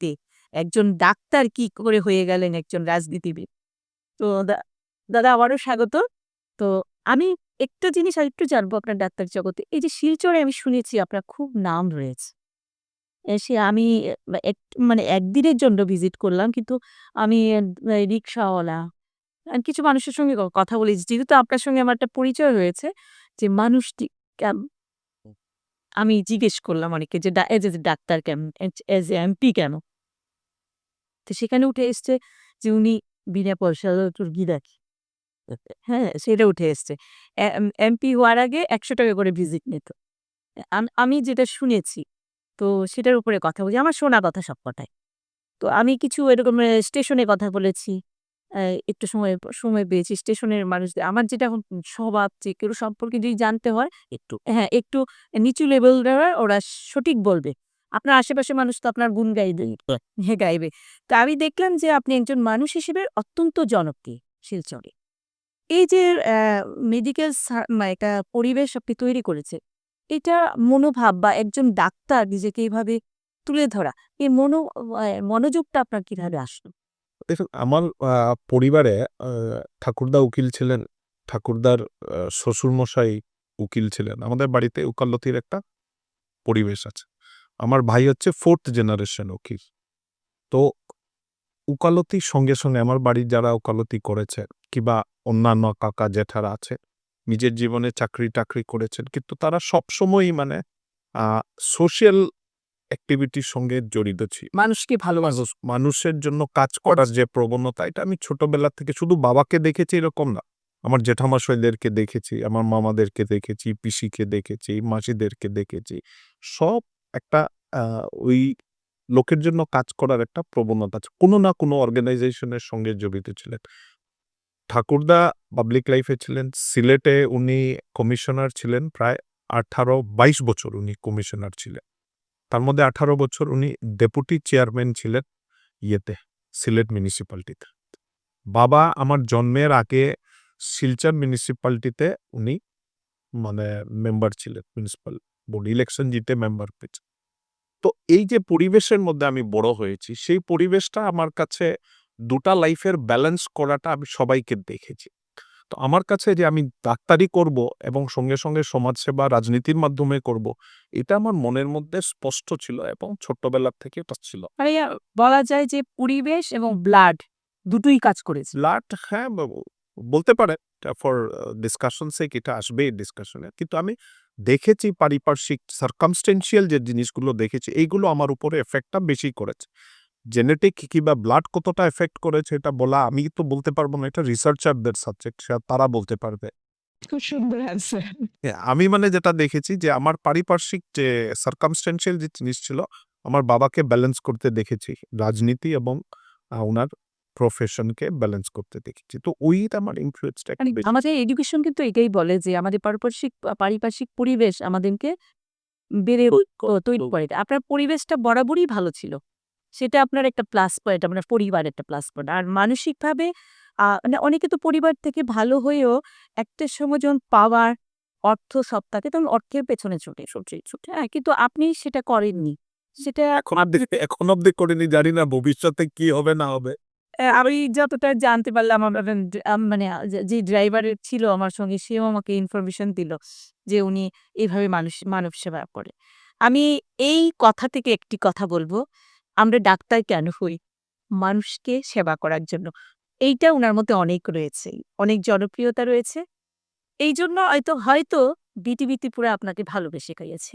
দেখতে একজন ডাক্তার কি করে হয়ে গেলেন একজন রাজনীতিবিদ। তো দাদা আবারও স্বাগত। তো আমি একটা জিনিস আর একটু জানব আপনার ডাক্তার জগতে। এই যে শিলচরে আমি শুনেছি আপনার খুব নাম রয়েছে। এসে আমি এক- মানে একদিনের জন্য ভিজিট করলাম কিন্তু আমি রিক্সাওয়ালা। আর কিছু মানুষের সঙ্গে কথা বলেছি। যেহেতু আপনার সঙ্গে আমার একটা পরিচয় হয়েছে যে মানুষটি আমি জিজ্ঞেস করলাম অনেকে যে এজ এ ডাক্তার কেন এজ এ এমপি কেন? তো সেখানে উঠে এসছে যে উনি বিনা পয়সা রুগী দেখে। হ্যাঁ সেটা উঠে এসছে। এমপি হওয়ার আগে একশো টাকা করে ভিজিট নিত। আমি যেটা শুনেছি, তো সেটার উপরে কথা বলছি। আমার শোনা কথা সব কথাই তো আমি কিছু এরকম স্টেশনে কথা বলেছি। একটু সময় সময় পেয়েছি। স্টেশনের মানুষদের আমার যেটা এখন স্বভাব যে কেউ সম্পর্কে যদি জানতে হয়, একটু হ্যাঁ একটু নিচু লেভেল ওরা সঠিক বলবে। আপনার আশেপাশে মানুষ তো আপনার গুণ গাইবে হ্যাঁ গাইবে। তো আমি দেখলাম যে আপনি একজন মানুষ হিসেবে অত্যন্ত জনপ্রিয় শিলচরে। এই যে মেডিকেল একটা পরিবেশ আপনি তৈরি করেছে এটা মনোভাব বা একজন ডাক্তার নিজেকে এইভাবে তুলে ধরা এই মনো মনোযোগটা আপনার কীভাবে আসলো? দেখুন আমার পরিবারে ঠাকুরদা উকিল ছিলেন ঠাকুরদার শ্বশুরমশাই উকিল ছিলেন। আমাদের বাড়িতে উকালতির একটা পরিবেশ আছে। আমার ভাই হচ্ছে ফোর্থ জেনারেশন উকিল। তো উকালতির সঙ্গে সঙ্গে আমার বাড়ির যারা উকালতি করেছে কিংবা অন্যান্য কাকা জেঠারা আছে নিজের জীবনে চাকরি টাকরি করেছেন কিন্তু তারা সবসময়ই মানে সোশ্যাল অ্যাক্টিভিটির সঙ্গে জড়িত ছিল। মানুষকে ভালোবাসো। মানুষ মানুষের জন্য কাজ করার যে প্রবণতা এটা আমি ছোটবেলা থেকে শুধু বাবাকে দেখেছি এরকম না। আমার জেঠামশাইদেরকে দেখেছি আমার মামাদেরকে দেখেছি পিসিকে দেখেছি মাসিদেরকে দেখেছি। সব একটা ওই লোকের জন্য কাজ করার একটা প্রবণতা আছে। কোনো না কোনো অর্গানাইজেশনের সঙ্গে জড়িত ছিলেন। ঠাকুরদা পাবলিক লাইফে ছিলেন, সিলেটে উনি কমিশনার ছিলেন প্রায় আঠারো বাইশ বছর উনি কমিশনার ছিলেন। তার মধ্যে আঠারো বছর উনি ডেপুটি চেয়ারম্যান ছিলেন ইয়েতে, সিলেট মিউনিসিপ্যালিটিতে বাবা আমার জন্মের আগে শিলচর মিউনিসিপ্যালিটিতে উনি মানে মেম্বার ছিলেন মিউনিসিপ্যাল বোর্ড ইলেকশন জিতে মেম্বার পেয়েছে তো এই যে পরিবেশের মধ্যে আমি বড় হয়েছি সেই পরিবেশটা আমার কাছে দুটা লাইফের ব্যালেন্স করাটা আমি সবাইকে দেখেছি। তো আমার কাছে যে আমি ডাক্তারি করব এবং সঙ্গে সঙ্গে সমাজসেবা রাজনীতির মাধ্যমে করব এটা আমার মনের মধ্যে স্পষ্ট ছিল এবং ছোট্টবেলার থেকে এটা ছিল। মানে বলা যায় যে পরিবেশ এবং ব্লাড দুটোই কাজ করেছে। ব্লাড হ্যাঁ বাবু, বলতে পারে ফর ডিসকাশন সেক এটা আসবেই ডিসকাশনে কিন্তু আমি দেখেছি পারিপার্শ্বিক সার্কামস্টেন্সিয়াল যে জিনিসগুলো দেখেছি এইগুলো আমার উপরে এফেক্টটা বেশি করেছে। জেনেটিক কিংবা ব্লাড কতটা এফেক্ট করেছে এটা বলা আমি তো বলতে পারব না এটা রিসার্চারদের সাবজেক্ট তারা বলতে পারবে। খুব সুন্দর অ্যান্সার হ্যাঁ, আমি মানে যেটা দেখেছি যে আমার পারিপার্শ্বিক যে সার্কামস্টেন্সিয়াল যে জিনিস ছিল আমার বাবাকে ব্যালেন্স করতে দেখেছি রাজনীতি এবং ওনার প্রফেশনকে ব্যালেন্স করতে দেখেছি। তো ওইটা আমার ইনফ্লুয়েন্সটা মানে আমাদের এডুকেশন কিন্তু এটাই বলে যে আমাদের পারিপার্শ্বিক পারিপার্শ্বিক পরিবেশ আমাদেরকে বেড়ে তৈরি করে। আপনার পরিবেশটা বরাবরই ভালো ছিল। সেটা আপনার একটা প্লাস পয়েন্ট আপনার পরিবার একটা প্লাস পয়েন্ট আর মানসিকভাবে মানে অনেকে তো পরিবার থেকে ভালো হয়েও একটা সময় যখন পাওয়ার অর্থ সব থাকে তখন অর্থের পেছনে ছুটে ছুটে ছুটে হ্যাঁ কিন্তু আপনি সেটা করেননি। সেটা এখন অব্দি এখন অব্দি করিনি জানি না ভবিষ্যতে কি হবে না হবে। আমি যতটা জানতে পারলাম আমার আম মানে যে ড্রাইভারের ছিল আমার সঙ্গে সেও আমাকে ইনফরমেশন দিল যে উনি এভাবে মানুষ মানব সেবা করে। আমি এই কথা থেকে একটি কথা বলব, আমরা ডাক্তার কেন হই? মানুষকে সেবা করার জন্য। এইটা উনার মধ্যে অনেক রয়েছে। অনেক জনপ্রিয়তা রয়েছে। এইজন্য হয়তো হয়তো বিটিভি ত্রিপুরা আপনাকে ভালোবেসে গিয়েছে।